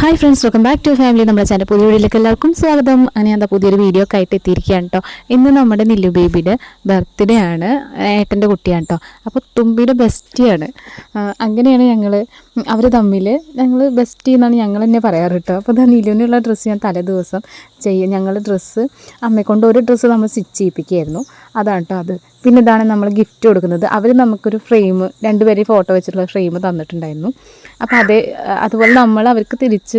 Hi friends welcome back to family നമ്മുടെ channel പുതിയ വീഡിയോയിലേക്ക് എല്ലാവർക്കും സ്വാഗതം. അങ്ങനെ എന്താ പുതിയൊരു വീഡിയോ ഒക്കെ ആയിട്ട് എത്തിയിരിക്കുകയാണ് കേട്ടോ ഇന്ന് നമ്മുടെ നില്ലു ബേബിയുടെ ബർത്ത്ഡേ ആണ്. ഏട്ടന്റെ കുട്ടിയാണ് കേട്ടോ അപ്പോൾ തുമ്പിയുടെ ബെസ്റ്റിയാണ് അങ്ങനെയാണ് ഞങ്ങൾ അവർ തമ്മിൽ ഞങ്ങൾ ബെസ്റ്റ് എന്നാണ് ഞങ്ങൾ തന്നെ പറയാറ് കേട്ടോ അപ്പോൾ ഇതാ നീലുവിനുള്ള ഡ്രസ്സ് ഞാൻ തലേ ദിവസം ചെയ്യും ഞങ്ങൾ ഡ്രസ്സ് അമ്മയെക്കൊണ്ട് ഒരു ഡ്രസ്സ് നമ്മൾ സ്റ്റിച്ച് ചെയ്യിപ്പിക്കുകയായിരുന്നു അതാണ് കേട്ടോ അത്. പിന്നെ ഇതാണ് നമ്മൾ ഗിഫ്റ്റ് കൊടുക്കുന്നത്. അവർ നമുക്കൊരു ഫ്രെയിം രണ്ടുപേരെയും ഫോട്ടോ വെച്ചിട്ടുള്ള ഫ്രെയിം തന്നിട്ടുണ്ടായിരുന്നു. അപ്പോൾ അതേ അതുപോലെ നമ്മൾ അവർക്ക് തിരിച്ച്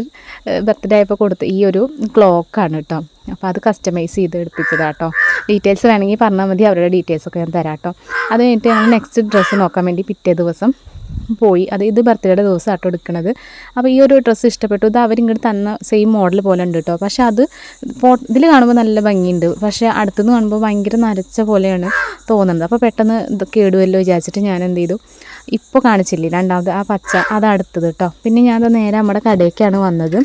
ബർത്ത്ഡേ ആയപ്പോൾ കൊടുത്ത ഈ ഒരു ക്ലോക്കാണ് കേട്ടോ അപ്പോൾ അത് കസ്റ്റമൈസ് ചെയ്ത് എടുപ്പിച്ചതാണ് കേട്ടോ ഡീറ്റെയിൽസ് വേണമെങ്കിൽ പറഞ്ഞാൽ മതി. അവരുടെ ഡീറ്റെയിൽസ് ഒക്കെ ഞാൻ തരാം കേട്ടോ അത് കഴിഞ്ഞിട്ട് ഞങ്ങൾ നെക്സ്റ്റ് ഡ്രസ്സ് നോക്കാൻ വേണ്ടി പിറ്റേ ദിവസം പോയി. അത് ഇത് ബർത്ത്ഡേയുടെ ദിവസം ആട്ടോ എടുക്കുന്നത് അപ്പോൾ ഈ ഒരു ഡ്രസ്സ് ഇഷ്ടപ്പെട്ടു. ഇത് അവരിങ്ങോട്ട് തന്ന സെയിം മോഡൽ പോലെ ഉണ്ട് കേട്ടോ പക്ഷേ അത് ഫോ ഇതിൽ കാണുമ്പോൾ നല്ല ഭംഗിയുണ്ട്. പക്ഷേ അടുത്തുനിന്ന് കാണുമ്പോൾ ഭയങ്കര നരച്ച പോലെയാണ് തോന്നുന്നത്. അപ്പോൾ പെട്ടെന്ന് ഇത് കേടുവല്ലോ വിചാരിച്ചിട്ട് ഞാൻ എന്ത് ചെയ്തു. ഇപ്പോൾ കാണിച്ചില്ലേ രണ്ടാമത് ആ പച്ച. അത് അടുത്തത് കേട്ടോ പിന്നെ ഞാനത് നേരെ നമ്മുടെ കടയിലേക്കാണ് വന്നത്.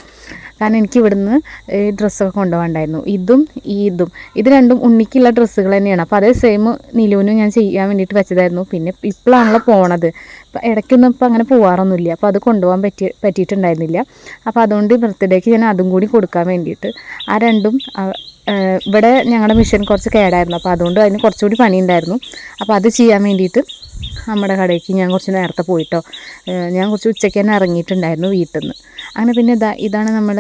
കാരണം എനിക്ക് ഇവിടുന്ന് ഈ ഡ്രസ്സൊക്കെ കൊണ്ടുപോകണ്ടായിരുന്നു. ഇതും ഇതും. ഇത് രണ്ടും ഉണ്ണിക്കുള്ള ഡ്രസ്സുകൾ തന്നെയാണ്. അപ്പോൾ അതേ സെയിം നിലുവിനും ഞാൻ ചെയ്യാൻ വേണ്ടിയിട്ട് വെച്ചതായിരുന്നു. പിന്നെ ഇപ്പോഴാണല്ലോ പോണത്. അപ്പം ഇടയ്ക്കൊന്നും ഇപ്പോൾ അങ്ങനെ പോകാറൊന്നുമില്ല അപ്പോൾ അത് കൊണ്ടുപോകാൻ പറ്റി പറ്റിയിട്ടുണ്ടായിരുന്നില്ല. അപ്പോൾ അതുകൊണ്ട് ബർത്ത്ഡേക്ക് ഞാൻ അതും കൂടി കൊടുക്കാൻ വേണ്ടിയിട്ട് ആ രണ്ടും ഇവിടെ ഞങ്ങളുടെ മിഷൻ കുറച്ച് കേടായിരുന്നു. അപ്പോൾ അതുകൊണ്ട് അതിന് കുറച്ചുകൂടി പണിയുണ്ടായിരുന്നു. അപ്പോൾ അത് ചെയ്യാൻ വേണ്ടിയിട്ട് നമ്മുടെ കടയ്ക്ക് ഞാൻ കുറച്ച് നേരത്തെ പോയിട്ടോ. ഞാൻ കുറച്ച് ഉച്ചയ്ക്ക് തന്നെ ഇറങ്ങിയിട്ടുണ്ടായിരുന്നു വീട്ടിൽ നിന്ന് അങ്ങനെ പിന്നെ ഇതാ ഇതാണ് നമ്മൾ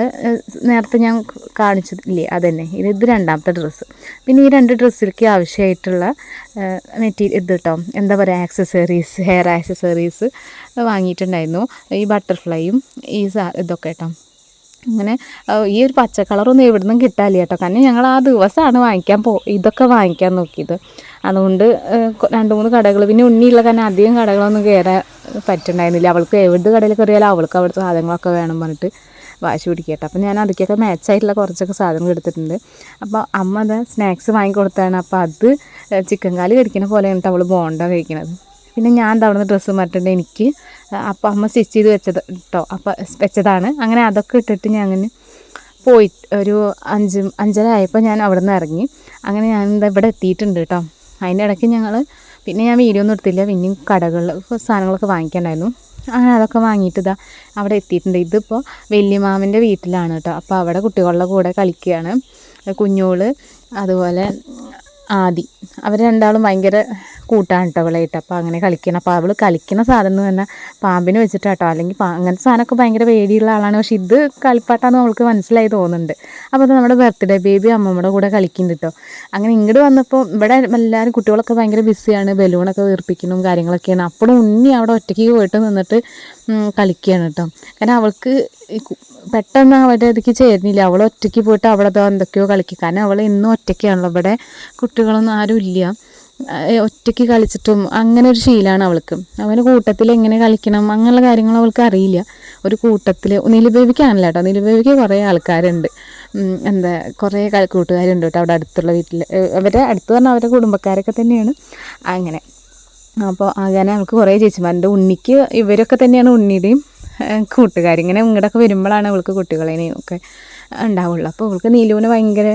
നേരത്തെ ഞാൻ കാണിച്ചില്ലേ അതന്നെ. ഇത് ഇത് രണ്ടാമത്തെ ഡ്രസ്സ് പിന്നെ ഈ രണ്ട് ഡ്രസ്സിലേക്ക് ആവശ്യമായിട്ടുള്ള മെറ്റീരിയൽ ഇത് കേട്ടോ എന്താ പറയുക ആക്സസറീസ് ഹെയർ ആക്സസറീസ് വാങ്ങിയിട്ടുണ്ടായിരുന്നു. ഈ ബട്ടർഫ്ലൈയും ഈ സാ ഇതൊക്കെ കേട്ടോ അങ്ങനെ ഈ ഒരു പച്ച കളറൊന്നും എവിടെ നിന്നും കിട്ടാല്ല കേട്ടോ. കാരണം ഞങ്ങൾ ആ ദിവസമാണ് വാങ്ങിക്കാൻ പോ ഇതൊക്കെ വാങ്ങിക്കാൻ നോക്കിയത്. അതുകൊണ്ട് രണ്ട് മൂന്ന് കടകൾ പിന്നെ ഉണ്ണിയുള്ള കാരണം അധികം കടകളൊന്നും കയറാൻ പറ്റുണ്ടായിരുന്നില്ല. അവൾക്ക് എവിടെ കടയിൽ കയറിയാലും അവൾക്ക് അവിടുത്തെ സാധനങ്ങളൊക്കെ വേണം പറഞ്ഞിട്ട് വാശി പിടിക്കട്ടെ അപ്പം ഞാൻ അതൊക്കെയൊക്കെ മാച്ചായിട്ടുള്ള കുറച്ചൊക്കെ സാധനങ്ങൾ എടുത്തിട്ടുണ്ട്. അപ്പോൾ അമ്മ അത് സ്നാക്സ് വാങ്ങിക്കൊടുത്താണ് അപ്പോൾ അത് ചിക്കൻ കാൽ കടിക്കുന്ന പോലെയാണ് അവൾ ബോണ്ട കഴിക്കുന്നത് പിന്നെ ഞാൻ തവണ ഡ്രസ്സ് മാറ്റേണ്ട. എനിക്ക് അപ്പം അമ്മ സ്റ്റിച്ച് ചെയ്ത് വെച്ചത് കേട്ടോ അപ്പം വെച്ചതാണ്. അങ്ങനെ അതൊക്കെ ഇട്ടിട്ട് ഞാൻ അങ്ങനെ പോയി ഒരു അഞ്ച് അഞ്ചര ആയപ്പോൾ ഞാൻ അവിടെ നിന്ന് ഇറങ്ങി. അങ്ങനെ ഞാൻ എന്താ ഇവിടെ എത്തിയിട്ടുണ്ട് കേട്ടോ അതിന്റെ ഇടയ്ക്ക് ഞങ്ങൾ പിന്നെ ഞാൻ വീഡിയോ ഒന്നും എടുത്തില്ല. പിന്നെയും കടകളിൽ സാധനങ്ങളൊക്കെ വാങ്ങിക്കണ്ടായിരുന്നു അങ്ങനെ അതൊക്കെ വാങ്ങിയിട്ട് ഇതാ അവിടെ എത്തിയിട്ടുണ്ട്. ഇതിപ്പോൾ വല്യമാമന്റെ വീട്ടിലാണ് കേട്ടോ അപ്പോൾ അവിടെ കുട്ടികളുടെ കൂടെ കളിക്കുകയാണ്. കുഞ്ഞോൾ അതുപോലെ ആദി. അവർ രണ്ടാളും ഭയങ്കര കൂട്ടാണ് കേട്ടോ അവളായിട്ട് അപ്പോൾ അങ്ങനെ കളിക്കണം അപ്പോൾ അവൾ കളിക്കുന്ന സാധനം എന്ന് പറഞ്ഞാൽ പാമ്പിനെ വെച്ചിട്ടാട്ടോ. അല്ലെങ്കിൽ അങ്ങനത്തെ സാധനമൊക്കെ ഭയങ്കര പേടിയുള്ള ആളാണ്. പക്ഷെ ഇത് കളിപ്പാട്ടാന്ന് അവൾക്ക് മനസ്സിലായി തോന്നുന്നുണ്ട്. അപ്പോൾ അത് നമ്മുടെ ബർത്ത്ഡേ ബേബി അമ്മമ്മയുടെ കൂടെ കളിക്കുന്നുണ്ട് കേട്ടോ അങ്ങനെ ഇങ്ങോട്ട് വന്നപ്പോൾ ഇവിടെ എല്ലാവരും കുട്ടികളൊക്കെ ഭയങ്കര ബിസിയാണ്. ബലൂണൊക്കെ വീർപ്പിക്കുന്നതും കാര്യങ്ങളൊക്കെയാണ്. അപ്പോഴും ഉണ്ണി അവിടെ ഒറ്റയ്ക്ക് പോയിട്ട് നിന്നിട്ട് കളിക്കുകയാണ് കേട്ടോ കാരണം അവൾക്ക് പെട്ടെന്ന് അവരുടെ ഇതിക്ക് ചേരുന്നില്ല. അവൾ ഒറ്റയ്ക്ക് പോയിട്ട് അവൾ എന്തൊക്കെയോ കളിക്കും. കാരണം അവൾ ഇന്നും ഒറ്റയ്ക്കാണല്ലോ. ഇവിടെ കുട്ടികളൊന്നും ആരും ഇല്ല. ഒറ്റയ്ക്ക് കളിച്ചിട്ടും അങ്ങനെ ഒരു ശീലമാണ് അവൾക്ക്. അവന് കൂട്ടത്തിൽ എങ്ങനെ കളിക്കണം അങ്ങനെയുള്ള കാര്യങ്ങൾ അവൾക്ക് അറിയില്ല. ഒരു കൂട്ടത്തിൽ നിലുബേബിക്കാണല്ലോ കേട്ടോ നിലുബേബിക്ക് കുറേ ആൾക്കാരുണ്ട്. എന്താ കുറേ കൂട്ടുകാരുണ്ട് കേട്ടോ അവിടെ അടുത്തുള്ള വീട്ടിൽ അവരുടെ അടുത്ത് പറഞ്ഞാൽ അവരുടെ കുടുംബക്കാരൊക്കെ തന്നെയാണ്. അങ്ങനെ. അപ്പോൾ അങ്ങനെ നമുക്ക് കുറേ ചേച്ചിമാരുണ്ട് ഉണ്ണിക്ക് ഇവരൊക്കെ തന്നെയാണ് ഉണ്ണിയുടെയും കൂട്ടുകാർ ഇങ്ങനെ ഇങ്ങോട്ടൊക്കെ വരുമ്പോഴാണ് അവൾക്ക് കുട്ടികളെയും ഒക്കെ ഉണ്ടാവുള്ളൂ. അപ്പോൾ അവൾക്ക് നീലുവിനെ ഭയങ്കര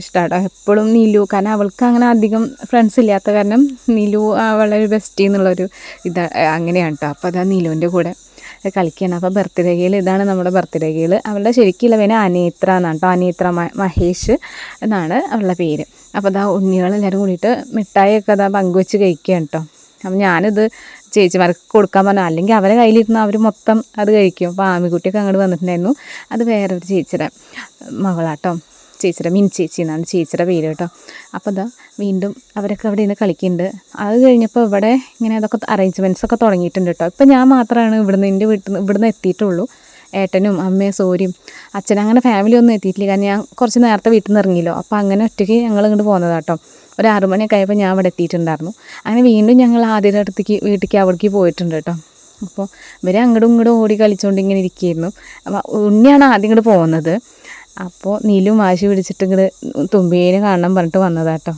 ഇഷ്ടമാണ് എപ്പോഴും നീലു കാരണം അവൾക്ക് അങ്ങനെ അധികം ഫ്രണ്ട്സ് ഇല്ലാത്ത കാരണം നീലു അവളെ ഒരു ബെസ്റ്റി എന്നുള്ളൊരു ഇത് അങ്ങനെയാണ് കേട്ടോ അപ്പോൾ അതാ നീലുവിന്റെ കൂടെ കളിക്കുകയാണ് അപ്പോൾ ബർത്ത്ഡേ ഇതാണ് നമ്മുടെ ബർത്ത്ഡേ ഗേൾ അവളുടെ ശരിക്കുള്ള പേര് അനേത്ര എന്നാണ് കേട്ടോ അനേത്ര മഹേഷ് എന്നാണ് അവളുടെ പേര്. അപ്പോൾ അതാ ഉണ്ണികളെല്ലാവരും കൂടിയിട്ട് മിഠായിയൊക്കെ അതാ പങ്കുവെച്ച് കഴിക്കുകയാണ് കേട്ടോ അപ്പം ഞാനിത് ചേച്ചിമാർക്ക് കൊടുക്കാൻ പറഞ്ഞു. അല്ലെങ്കിൽ അവരെ കയ്യിലിരുന്ന് അവർ മൊത്തം അത് കഴിക്കും. അപ്പോൾ ആമിക്കുട്ടിയൊക്കെ അങ്ങോട്ട് വന്നിട്ടുണ്ടായിരുന്നു. അത് വേറെ ഒരു ചേച്ചിയുടെ മകളാട്ടോ. ചേച്ചിയുടെ മിൻ ചേച്ചി എന്നാണ് ചേച്ചിയുടെ പേര് കേട്ടോ. അപ്പോൾ ഇതാ വീണ്ടും അവരൊക്കെ അവിടെ നിന്ന് കളിക്കുന്നുണ്ട്. അത് കഴിഞ്ഞപ്പോൾ ഇവിടെ ഇങ്ങനെ അതൊക്കെ അറേഞ്ച്മെന്റ്സ് ഒക്കെ തുടങ്ങിയിട്ടുണ്ട് കേട്ടോ. ഇപ്പം ഞാൻ മാത്രമാണ് ഇവിടുന്ന് എന്റെ വീട്ടിൽ നിന്ന് ഇവിടുന്ന് എത്തിയിട്ടുള്ളൂ. ഏട്ടനും അമ്മയും സോരിയും അച്ഛനും അങ്ങനെ ഫാമിലി ഒന്നും എത്തിയിട്ടില്ല. കാരണം ഞാൻ കുറച്ച് നേരത്തെ വീട്ടിൽ നിന്ന് ഇറങ്ങിയല്ലോ. അപ്പോൾ അങ്ങനെ ഒറ്റയ്ക്ക് ഞങ്ങൾ ഇങ്ങോട്ട് പോകുന്നതാട്ടോ ഒരു ആറു മണിയൊക്കെ ആയപ്പോൾ ഞാൻ അവിടെ എത്തിയിട്ടുണ്ടായിരുന്നു. അങ്ങനെ വീണ്ടും ഞങ്ങൾ ആദ്യത്തെ അടുത്തേക്ക് വീട്ടിലേക്ക് അവിടേക്ക് പോയിട്ടുണ്ട് കേട്ടോ. അപ്പോൾ ഇവർ അങ്ങോട്ടും ഇങ്ങോട്ടും ഓടി കളിച്ചുകൊണ്ട് ഇങ്ങനെ ഇരിക്കുകയായിരുന്നു അപ്പോൾ ഉണ്ണിയാണ് ആദ്യം ഇങ്ങോട്ട് പോകുന്നത് അപ്പോൾ നീലും വാശി പിടിച്ചിട്ട് ഇങ്ങോട്ട് തുമ്പീനെ കാണണം പറഞ്ഞിട്ട് ഞങ്ങൾ കേട്ടോ.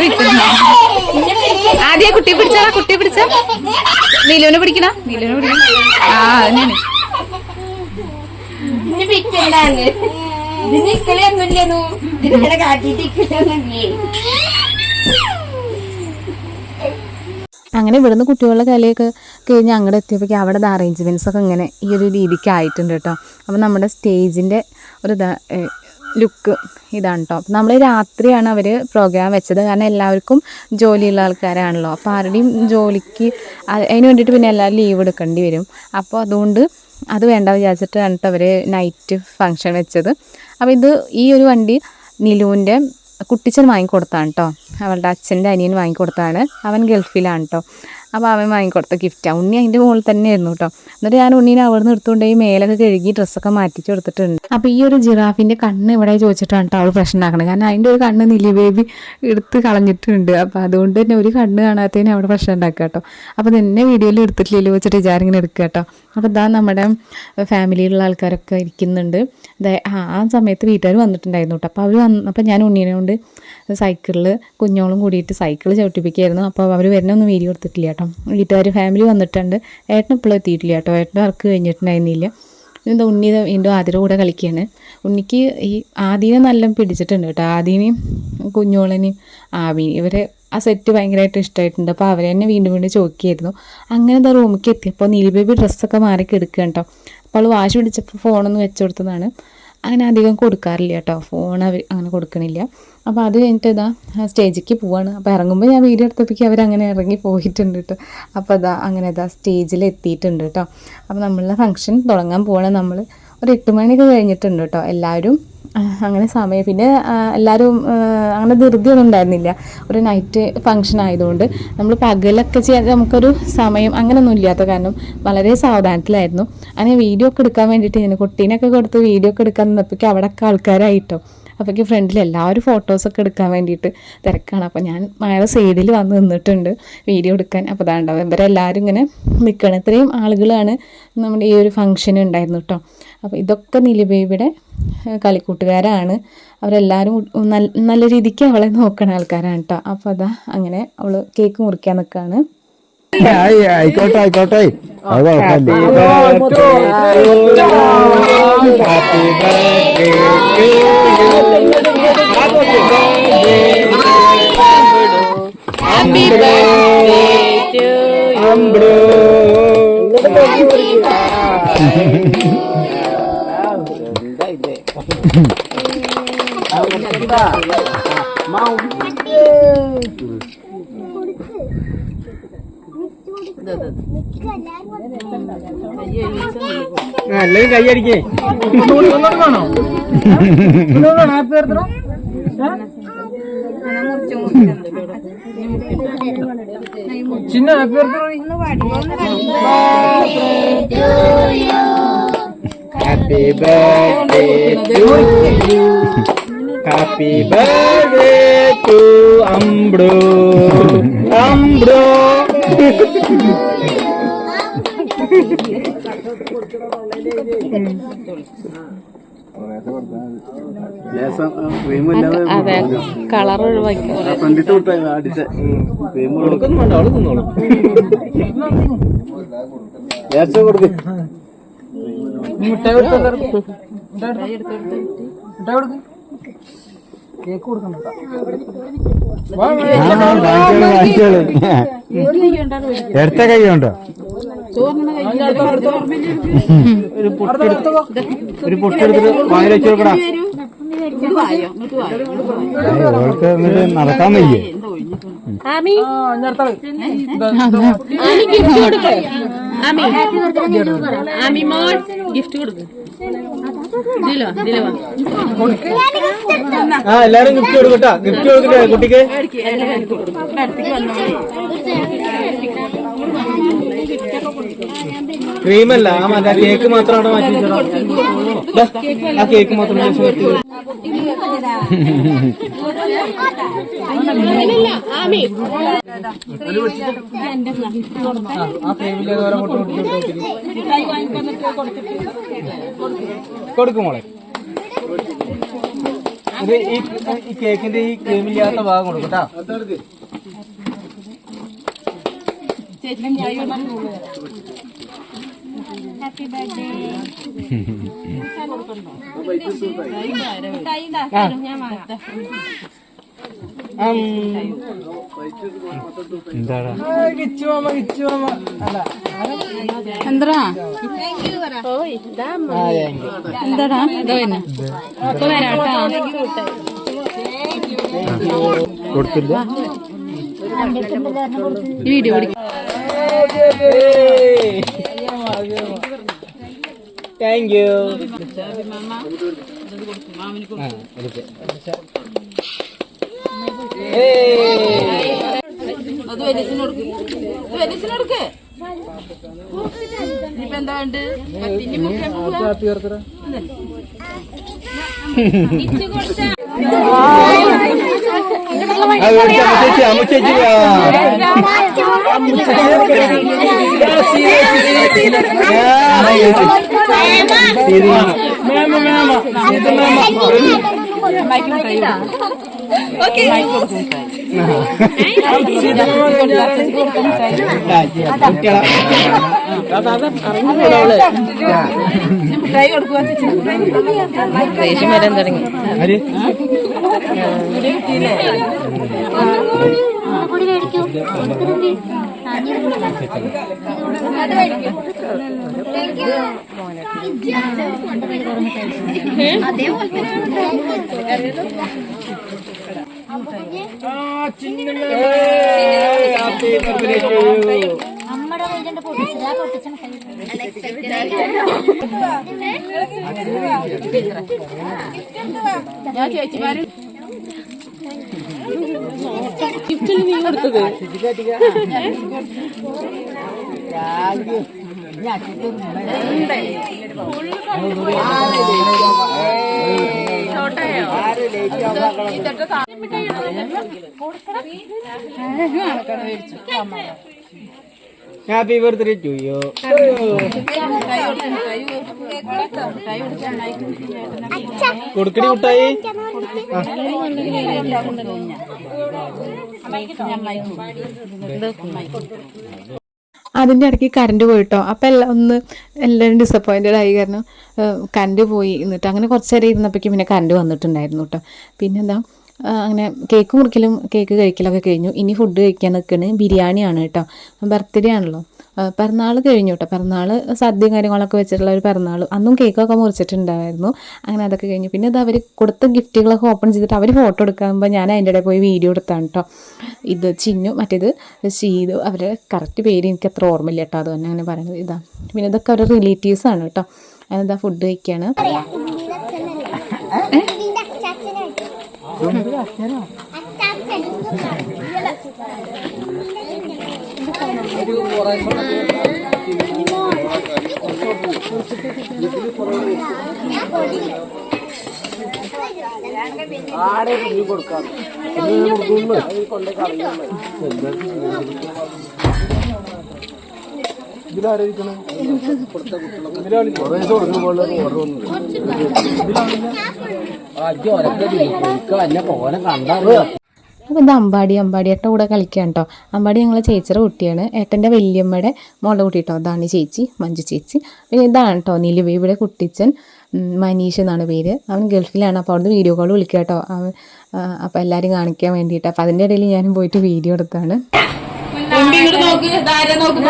വിട്ടില്ല ആദ്യ കുട്ടി പിടിച്ചാ കുട്ടി പിടിച്ച. നീലുവിനെ പിടിക്കണ? നീലുവിനെ പിടിക്കണം. ആ അങ്ങനെ. ഇവിടുന്ന് കുട്ടികളുടെ കലയൊക്കെ കഴിഞ്ഞ് അങ്ങോട്ട് എത്തിയപ്പോഴേക്കും അവിടെ അറേഞ്ച്മെന്റ്സ് ഒക്കെ ഇങ്ങനെ ഈ ഒരു രീതിക്ക് ആയിട്ടുണ്ട് കേട്ടോ. അപ്പോൾ നമ്മുടെ സ്റ്റേജിന്റെ ഒരു ഇതാ ലുക്ക് ഇതാണ് കേട്ടോ നമ്മൾ രാത്രിയാണ് അവർ പ്രോഗ്രാം വെച്ചത്. കാരണം എല്ലാവർക്കും ജോലിയുള്ള ആൾക്കാരാണല്ലോ. അപ്പോൾ ആരുടെയും ജോലിക്ക് അതിന് വേണ്ടിയിട്ട് പിന്നെ എല്ലാവരും ലീവ് എടുക്കേണ്ടി വരും. അപ്പോൾ അതുകൊണ്ട് അത് വേണ്ട വിചാരിച്ചിട്ടാണ് കേട്ടോ അവർ നൈറ്റ് ഫങ്ഷൻ വെച്ചത്. അപ്പോൾ ഇത് ഈ ഒരു വണ്ടി നിലുവിന്റെ കുട്ടിച്ചൻ വാങ്ങിക്കൊടുത്താണ് കേട്ടോ അവളുടെ അച്ഛന്റെ അനിയൻ വാങ്ങിക്കൊടുത്താണ്. അവൻ ഗൾഫിലാണ് കേട്ടോ അപ്പോൾ അവൻ വാങ്ങിക്കൊടുത്ത ഗിഫ്റ്റാണ് ഉണ്ണി അതിന്റെ മുകളിൽ തന്നെയായിരുന്നു കേട്ടോ എന്നിട്ട് ഞാൻ ഉണ്ണീനെ അവിടെ നിന്ന് എടുത്തുകൊണ്ട് ഈ മേലൊക്കെ കഴുകി ഡ്രസ്സൊക്കെ മാറ്റിച്ച് കൊടുത്തിട്ടുണ്ട്. അപ്പോൾ ഈ ഒരു ജിറാഫിന്റെ കണ്ണ് ഇവിടെ ചോദിച്ചിട്ടാണ് കേട്ടോ അവൾ പ്രശ്നം ഉണ്ടാക്കുന്നത് കാരണം അതിന്റെ ഒരു കണ്ണ് നിലി ബേബി എടുത്ത് കളഞ്ഞിട്ടുണ്ട്. അപ്പോൾ അതുകൊണ്ട് തന്നെ ഒരു കണ്ണ് കാണാത്തതിന് അവിടെ പ്രശ്നം ഉണ്ടാക്കുക കേട്ടോ അപ്പോൾ തന്നെ വീഡിയോയിൽ എടുത്തിട്ടില്ലല്ലോ വെച്ചിട്ട് വിചാരിങ്ങനെ എടുക്കുക കേട്ടോ അപ്പോൾ ഇതാ നമ്മുടെ ഫാമിലിയിലുള്ള ആൾക്കാരൊക്കെ ഇരിക്കുന്നുണ്ട്. ആ സമയത്ത് വീട്ടുകാർ വന്നിട്ടുണ്ടായിരുന്നു കേട്ടോ അപ്പോൾ അവർ വന്ന് അപ്പോൾ ഞാൻ ഉണ്ണീനെ കൊണ്ട് സൈക്കിളിൽ കുഞ്ഞോളും കൂടിയിട്ട് സൈക്കിൾ ചവിട്ടിപ്പിക്കുകയായിരുന്നു അപ്പോൾ അവർ വരുന്നൊന്നും വീഡിയോ എടുത്തിട്ടില്ല കേട്ടോ വീട്ടുകാർ ഫാമിലി വന്നിട്ടുണ്ട്. ഏട്ടൻ ഇപ്പോഴും എത്തിയിട്ടില്ല കേട്ടോ ഏട്ടൻ വർക്ക് കഴിഞ്ഞിട്ടുണ്ടായിരുന്നില്ല. എന്താ ഉണ്ണി വീണ്ടും ആതിര കൂടെ കളിക്കുകയാണ് ഉണ്ണിക്ക് ഈ ആദീനെ നല്ല പിടിച്ചിട്ടുണ്ട് കേട്ടോ ആദീനെയും കുഞ്ഞോളനെയും ആവിനെയും ഇവരെ ആ സെറ്റ് ഭയങ്കരമായിട്ട് ഇഷ്ടമായിട്ടുണ്ട് അപ്പോൾ അവരെ തന്നെ വീണ്ടും വീണ്ടും ചോദിക്കുകയായിരുന്നു അങ്ങനെ എന്താ റൂമിലേക്ക് എത്തിയപ്പോൾ നീലിബേബി ഡ്രസ്സൊക്കെ മാറി കിടക്കുക കേട്ടോ അപ്പോൾ അവൾ വാശി പിടിച്ചപ്പോൾ ഫോണൊന്ന് വെച്ച് കൊടുത്തതാണ്. അങ്ങനെ അധികം കൊടുക്കാറില്ല കേട്ടോ ഫോൺ അവർ അങ്ങനെ കൊടുക്കണില്ല. അപ്പോൾ അത് കഴിഞ്ഞിട്ട് ഇതാ സ്റ്റേജിലേക്ക് പോവാണ്. അപ്പോൾ ഇറങ്ങുമ്പോൾ ഞാൻ വീഡിയോ എടുത്തപ്പോൾ അവർ അങ്ങനെ ഇറങ്ങി പോയിട്ടുണ്ട് കേട്ടോ അപ്പോൾ അതാ അങ്ങനെ ഇതാ സ്റ്റേജിൽ എത്തിയിട്ടുണ്ട് കേട്ടോ അപ്പോൾ നമ്മളുടെ ഫംഗ്ഷൻ തുടങ്ങാൻ പോവാണ് നമ്മൾ ഒരു എട്ട് മണിയൊക്കെ കഴിഞ്ഞിട്ടുണ്ട് കേട്ടോ എല്ലാവരും അങ്ങനെ സമയം. പിന്നെ എല്ലാവരും അങ്ങനെ ധൃതിയൊന്നും ഉണ്ടായിരുന്നില്ല. ഒരു നൈറ്റ് ഫങ്ഷൻ ആയതുകൊണ്ട് നമ്മൾ പകലൊക്കെ ചെയ്യാൻ നമുക്കൊരു സമയം അങ്ങനെയൊന്നും ഇല്ലാത്ത കാരണം വളരെ സാവധാനത്തിലായിരുന്നു. അങ്ങനെ വീഡിയോ ഒക്കെ എടുക്കാൻ വേണ്ടിയിട്ട് ഞാൻ കുട്ടീനൊക്കെ കൊടുത്ത് വീഡിയോ ഒക്കെ എടുക്കാൻ നിന്നപ്പോഴേക്കും അവിടെയൊക്കെ ആൾക്കാരായിട്ടോ. അപ്പോഴേക്കും ഫ്രണ്ടിൽ എല്ലാവരും ഫോട്ടോസൊക്കെ എടുക്കാൻ വേണ്ടിയിട്ട് തിരക്കാണ്. അപ്പോൾ ഞാൻ മഴ സൈഡിൽ വന്ന് നിന്നിട്ടുണ്ട് വീഡിയോ എടുക്കാൻ. അപ്പോൾ അതാണ്ടാവും ഇവരെല്ലാവരും ഇങ്ങനെ നിൽക്കണം ഇത്രയും ആളുകളാണ് നമ്മുടെ ഈ ഒരു ഫംഗ്ഷൻ ഉണ്ടായിരുന്നു കേട്ടോ അപ്പോൾ ഇതൊക്കെ നിലിബേബിയുടെ കളിക്കൂട്ടുകാരാണ്. അവരെല്ലാവരും നല്ല നല്ല രീതിക്ക് അവളെ നോക്കണ ആൾക്കാരാണ് കേട്ടോ അപ്പോൾ അതാ അങ്ങനെ അവൾ കേക്ക് മുറിക്കാൻ നിൽക്കുകയാണ് ആയി, ആയിക്കോട്ടെ ആയിക്കോട്ടെ. അത് കുഴപ്പമില്ല. Happy birthday? Happy birthday. കൈയടിക്കേ ചിന്ന പേർ happy birthday to you happy birthday to അമ്പ്രോ അമ്പ്രോ അതെ കളർ ഒഴിവാക്കി. കൊടുക്ക്. മിഠായി കൊടുത്ത് എല്ലാവർക്കും മിഠായി കേക്ക് കൊടുക്കണ്ട എടുത്ത കൈ ഉണ്ടോ? ഒരു പൊട്ടെടുത്ത് ഒരു പൊട്ടെടുത്തിട്ട് വായിൽ വെച്ചു കൊടുക്കടാ. ഓൾക്ക് എന്നിട്ട് നടക്കാൻ വയ്യേ. ആ എല്ലാരും ഗിഫ്റ്റ് കൊടുക്കട്ടാ. ഗിഫ്റ്റ് കൊടുക്കട്ടെ കുട്ടിക്ക്? ക്രീമല്ല ആ മറ്റേ കേക്ക് മാത്രം അവിടെ മാറ്റി ആ കേക്ക് മാത്രം കൊടുക്കുമോളെ ഈ കേക്കിന്റെ ഈ ക്രീമില്ലാത്ത ഭാഗം കൊടുക്കട്ടാ ഹാപ്പി ബർത്ത്ഡേ എന്താടാ? കിച്ചു മാമ കിച്ചു മാമ അല്ല കൊടുത്തില്ല താങ്ക് യു അത് വലിസിന് കൊടുക്ക് ഇത് വലിസിന് കൊടുക്ക് ഇനിയിപ്പോ എന്താ വേണ്ട കത്തിനി മുഖം ബർത്ത്ഡേ ചേച്ചി അമ്മ ചേച്ചി മാമ ദേഷ്യം വരാൻ തുടങ്ങി അതേപോലെ നമ്മുടെ വീടിന്റെ പൊട്ടിച്ചത് പൊട്ടിച്ചാൽ ഞാൻ ചേച്ചിമാര് ഹാപ്പി ബർത്ത്ഡേ ടു യു കൊടുക്കടി മുട്ടായി. അതിന്റെ ഇടയ്ക്ക് കറണ്ട് പോയിട്ടോ. അപ്പം എല്ലാം ഒന്ന് എല്ലാവരും ഡിസപ്പോയിന്റഡ് ആയി. കാരണം കറണ്ട് പോയി എന്നിട്ട് അങ്ങനെ കുറച്ച് നേരം ഇരുന്നപ്പോഴേക്കും പിന്നെ കറണ്ട് വന്നിട്ടുണ്ടായിരുന്നു കേട്ടോ പിന്നെന്താ അങ്ങനെ കേക്ക് മുറിക്കലും കേക്ക് കഴിക്കലൊക്കെ കഴിഞ്ഞു. ഇനി ഫുഡ് കഴിക്കാൻ നിൽക്കുന്നത് ബിരിയാണിയാണ് കേട്ടോ ബർത്ത്ഡേ ആണല്ലോ. പിറന്നാൾ കഴിഞ്ഞു കേട്ടോ പിറന്നാൾ സദ്യയും കാര്യങ്ങളൊക്കെ വെച്ചിട്ടുള്ള ഒരു പിറന്നാൾ അന്നും കേക്കൊക്കെ മുറിച്ചിട്ടുണ്ടായിരുന്നു. അങ്ങനെ അതൊക്കെ കഴിഞ്ഞു. പിന്നെ അത് അവർ കൊടുത്ത ഗിഫ്റ്റുകളൊക്കെ ഓപ്പൺ ചെയ്തിട്ട് അവർ ഫോട്ടോ എടുക്കുമ്പോൾ ഞാൻ അതിന്റെ ഇടയിൽ പോയി വീഡിയോ എടുത്താണ് കേട്ടോ ഇത് ചിന്നു മറ്റേത് ഷീതു. അവരുടെ കറക്റ്റ് പേര് എനിക്ക് അത്ര ഓർമ്മയില്ല കേട്ടോ അതുതന്നെ അങ്ങനെ പറയുന്നത്. ഇതാ. പിന്നെ ഇതൊക്കെ അവരുടെ റിലേറ്റീവ്സ് ആണ് കേട്ടോ അതിനെന്താ ഫുഡ് കഴിക്കുകയാണ് ആടെ ആദ്യം കൊടുക്കാം. ഒരൊക്കെ എന്നെ പോലെ കണ്ടാ അപ്പോൾ ഇത് അമ്പാടി അമ്പാടി ഏട്ടന്റെ കൂടെ കളിക്കാൻ കേട്ടോ അമ്പാടി ഞങ്ങളെ ചേച്ചിയുടെ കുട്ടിയാണ്. ഏട്ടന്റെ വല്യമ്മയുടെ മോളുടെ കുട്ടി കേട്ടോ അതാണ് ചേച്ചി മഞ്ജു ചേച്ചി. പിന്നെ ഇതാണ് കേട്ടോ ഇവിടെ കുട്ടിച്ചൻ മനീഷ് എന്നാണ് പേര്. അവൻ ഗൾഫിലാണ്. അപ്പോൾ അവിടുന്ന് വീഡിയോ കോൾ വിളിക്കുക കേട്ടോ അവൻ അപ്പോൾ എല്ലാവരും കാണിക്കാൻ വേണ്ടിയിട്ട്. അപ്പോൾ അതിന്റെ ഇടയിൽ ഞാനും പോയിട്ട് വീഡിയോ എടുത്താണ്. തുമ്പി ഇങ്ങോട്ട് നോക്ക്. നോക്ക്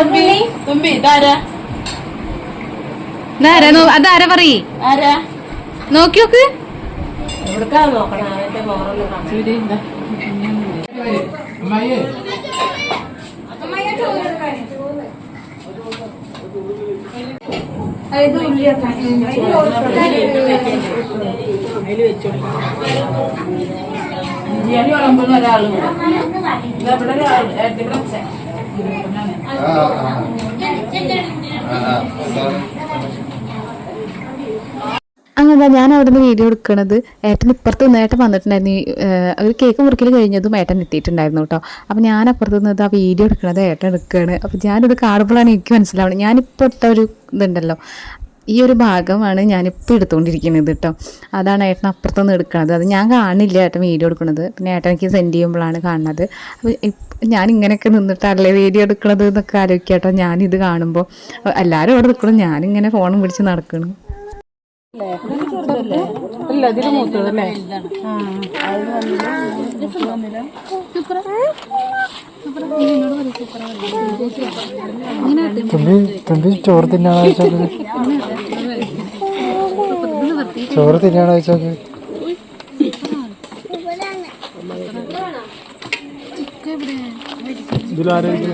തുമ്പി? ആരാ നോക്കി നോക്ക് ബിരിയാണി വിളമ്പുന്ന ഒരാളും കൂടെ ഇതെവിടെ ഒരാൾ ഇവിടെ. അങ്ങനെ ഞാൻ അവിടെ നിന്ന് വീഡിയോ എടുക്കണത്? ഏട്ടൻ ഇപ്പുറത്ത് നിന്ന് ഏട്ടൻ വന്നിട്ടുണ്ടായിരുന്നു. ഒരു കേക്ക് മുറിക്കൽ കഴിഞ്ഞതും ഏട്ടൻ എത്തിയിട്ടുണ്ടായിരുന്നു കേട്ടോ. അപ്പോൾ ഞാൻ അപ്പുറത്ത് നിന്ന് ആ വീഡിയോ എടുക്കണത് ഏട്ടൻ എടുക്കുകയാണ് അപ്പോൾ ഞാനിത് കാണുമ്പോഴാണ് എനിക്ക് മനസ്സിലാവുന്നത് ഞാനിപ്പോൾ ഇട്ട ഒരു ഇതുണ്ടല്ലോ. ഈ ഒരു ഭാഗമാണ് ഞാനിപ്പോൾ എടുത്തുകൊണ്ടിരിക്കുന്നത് കേട്ടോ. അതാണ് ഏട്ടൻ അപ്പുറത്തുനിന്ന് എടുക്കുന്നത് അത് ഞാൻ കാണില്ല ഏട്ടൻ വീഡിയോ എടുക്കുന്നത് പിന്നെ ഏട്ടൻ എനിക്ക് സെൻഡ് ചെയ്യുമ്പോഴാണ് കാണുന്നത്. അപ്പോൾ ഞാൻ ഇങ്ങനെയൊക്കെ നിന്നിട്ടല്ലേ വീഡിയോ എടുക്കണത് എന്നൊക്കെ ആലോചിക്കാം കേട്ടോ ഞാനിത് കാണുമ്പോൾ എല്ലാവരും അവിടെ നിൽക്കണം. ഞാനിങ്ങനെ ഫോണും പിടിച്ച് നടക്കണം. അല്ല? ഇതിൽ മൂത്തതല്ലേ തുമ്പി തുമ്പി ചോറ് തിന്നാണോ ചോദിച്ചോക്ക് ചോറ് തിന്നാണോ ചോദിച്ചോക്ക് ഇതിലാരും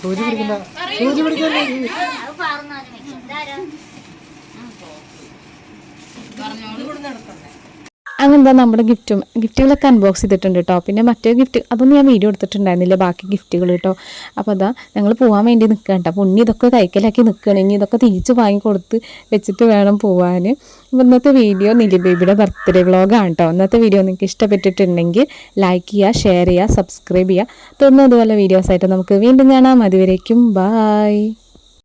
സൂചി പിടിക്കണ്ട. സൂചി പിടിക്കണ്ട. അങ്ങനെന്താ നമ്മുടെ ഗിഫ്റ്റും ഗിഫ്റ്റുകളൊക്കെ അൺബോക്സ് ചെയ്തിട്ടുണ്ട് കേട്ടോ പിന്നെ മറ്റേ ഗിഫ്റ്റ് അതൊന്നും ഞാൻ വീഡിയോ എടുത്തിട്ടുണ്ടായിരുന്നില്ല. ബാക്കി ഗിഫ്റ്റുകൾ കേട്ടോ അപ്പോൾ അതാ ഞങ്ങൾ പോകാൻ വേണ്ടി നിൽക്കണ്ട അപ്പോൾ ഉണ്ണി ഇതൊക്കെ കൈക്കലാക്കി നിൽക്കുകയാണ് ഇനി ഇതൊക്കെ തിരിച്ച് വാങ്ങിക്കൊടുത്ത് വെച്ചിട്ട് വേണം പോകാൻ ഇന്നത്തെ വീഡിയോ നിലി ബേബിയുടെ ബർത്ത്ഡേ വ്ളോഗാണ് കേട്ടോ ഇന്നത്തെ വീഡിയോ നിങ്ങൾക്ക് ഇഷ്ടപ്പെട്ടിട്ടുണ്ടെങ്കിൽ ലൈക്ക് ചെയ്യുക ഷെയർ ചെയ്യുക സബ്സ്ക്രൈബ് ചെയ്യുക. തുടർന്ന് അതുപോലെ വീഡിയോസായിട്ട് നമുക്ക് വീണ്ടും കാണാം. അതുവരേക്കും ബായ്